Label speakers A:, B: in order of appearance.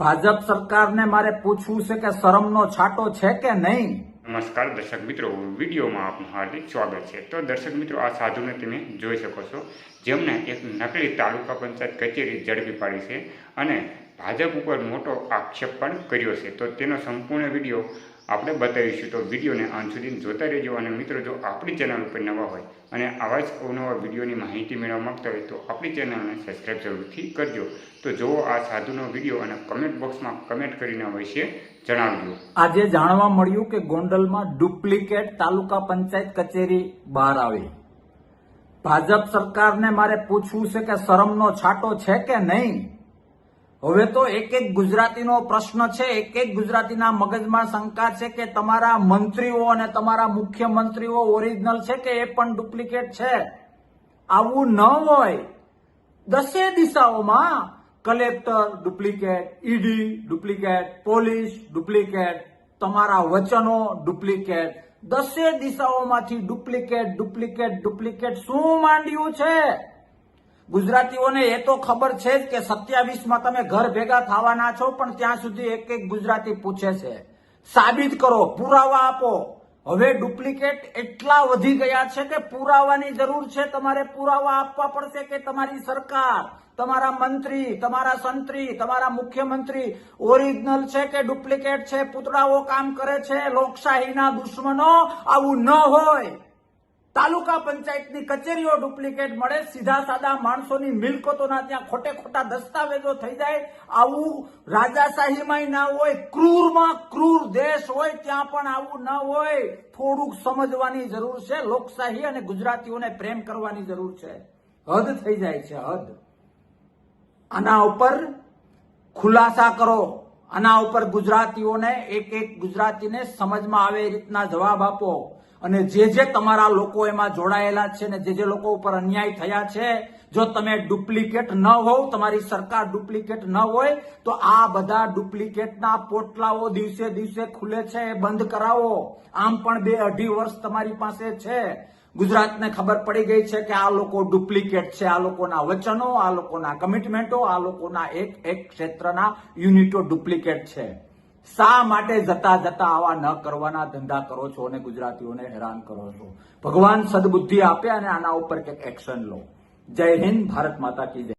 A: ભાજપ સરકારને મારે પૂછવું છે કે શરમનો છાંટો છે કે નહીં?
B: નમસ્કાર દર્શક મિત્રો, વિડીયોમાં આપનું હાર્દિક સ્વાગત છે. તો દર્શક મિત્રો, આ સાધુને તમે જોઈ શકો છો. જેમને એક નકલી તાલુકા પંચાયત કચેરી ઝડપી પાડી છે અને ભાજપ ઉપર મોટો આક્ષેપ પણ કર્યો છે. તો તેનો સંપૂર્ણ વીડિયો આપણે બતાવીશું. તો વિડીયોને અંત સુધી જોતા રહેજો અને મિત્રો, જો આપણી ચેનલ ઉપર નવા હોય અને આવા જ અવનવા વિડીયોની માહિતી મેળવવા માગતા હોય તો આપણી ચેનલને સબસ્ક્રાઈબ જરૂરથી કરજો. તો જુઓ આ સાધુનો વીડિયો અને કમેન્ટ બોક્સમાં કમેન્ટ કરીને અવશ્ય જણાવજો.
A: આજે જાણવા મળ્યું કે ગોંડલમાં ડુપ્લિકેટ તાલુકા પંચાયત કચેરી બહાર આવી. ભાજપ સરકારને મારે પૂછવું છે કે શરમનો છાંટો છે કે નહીં? હવે તો એક એક ગુજરાતીનો પ્રશ્ન છે, એક એક ગુજરાતીના મગજમાં શંકા છે કે તમારા મંત્રીઓ અને તમારા મુખ્યમંત્રીઓ ઓરિજિનલ છે કે એ પણ ડુપ્લિકેટ છે? આવું ન હોય. દસે દિશાઓમાં collector duplicate ED duplicate police duplicate તમારા વચનો ડુપ્લિકેટ દસે દિશાઓમાંથી ડુપ્લિકેટ ડુપ્લિકેટ ડુપ્લિકેટ શું માંડ્યું છે? ગુજરાતીઓને એ તો ખબર છે જ કે સત્યાવીસમાં તમે ઘર ભેગા થવાના છો, પણ ત્યાં સુધી એક એક ગુજરાતી પૂછે છે. સાબિત કરો, પુરાવા આપો. હવે ડુપ્લિકેટ એટલા વધી ગયા છે કે પુરાવાની જરૂર છે તમારે પુરાવા આપવા પડશે કે તમારી સરકાર, તમારા મંત્રી, તમારા સંત્રી, તમારા મુખ્યમંત્રી ઓરિજિનલ છે કે ડુપ્લિકેટ છે, પૂતળાઓ કામ કરે છે, લોકશાહીના દુશ્મનો આવું ન હોય. તાલુકા પંચાયતની કચેરીઓ ડુપ્લિકેટ મળે, સીધા સાદા માણસોની મિલકતોના ત્યાં ખોટે ખોટા દસ્તાવેજો થઈ જાય. આવું રાજાશાહીમાં ના હોય, ક્રૂરમાં ક્રૂર દેશ હોય, ત્યાં પણ આવું ન હોય. થોડુંક સમજવાની જરૂર છે. લોકશાહી અને ગુજરાતીઓને પ્રેમ કરવાની જરૂર છે. હદ થઈ જાય છે, હદ. આના ઉપર ખુલાસા કરો. આના ઉપર ગુજરાતીઓને એક એક ગુજરાતીને સમજમાં આવે એ રીતના જવાબ આપો. અને જે જે તમારા લોકો એમાં જોડાયેલા છે ને જે જે લોકો ઉપર અન્યાય થયા છે, જો તમે ડુપ્લિકેટ ન હોવ, તમારી સરકાર ડુપ્લિકેટ ન હોય, તો આ બધા ડુપ્લિકેટના પોટલાઓ દિવસે દિવસે ખુલે છે, એ બંધ કરાવો. આમ પણ બે અઢી વર્ષ તમારી પાસે છે. ગુજરાતને ખબર પડી ગઈ છે કે આ લોકો ડુપ્લિકેટ છે. આ લોકોના વચનો, આ લોકોના કમિટમેન્ટો આ લોકોના એક એક ક્ષેત્રના યુનિટો ડુપ્લિકેટ છે. શા માટે જતા જતા આવા ન કરવાના ધંધા કરો છો અને ગુજરાતીઓને હેરાન કરો છો? ભગવાન સદબુદ્ધિ આપે અને આના ઉપર કંઈક એક્શન લો. જય હિન્દ, ભારત માતા કી જય.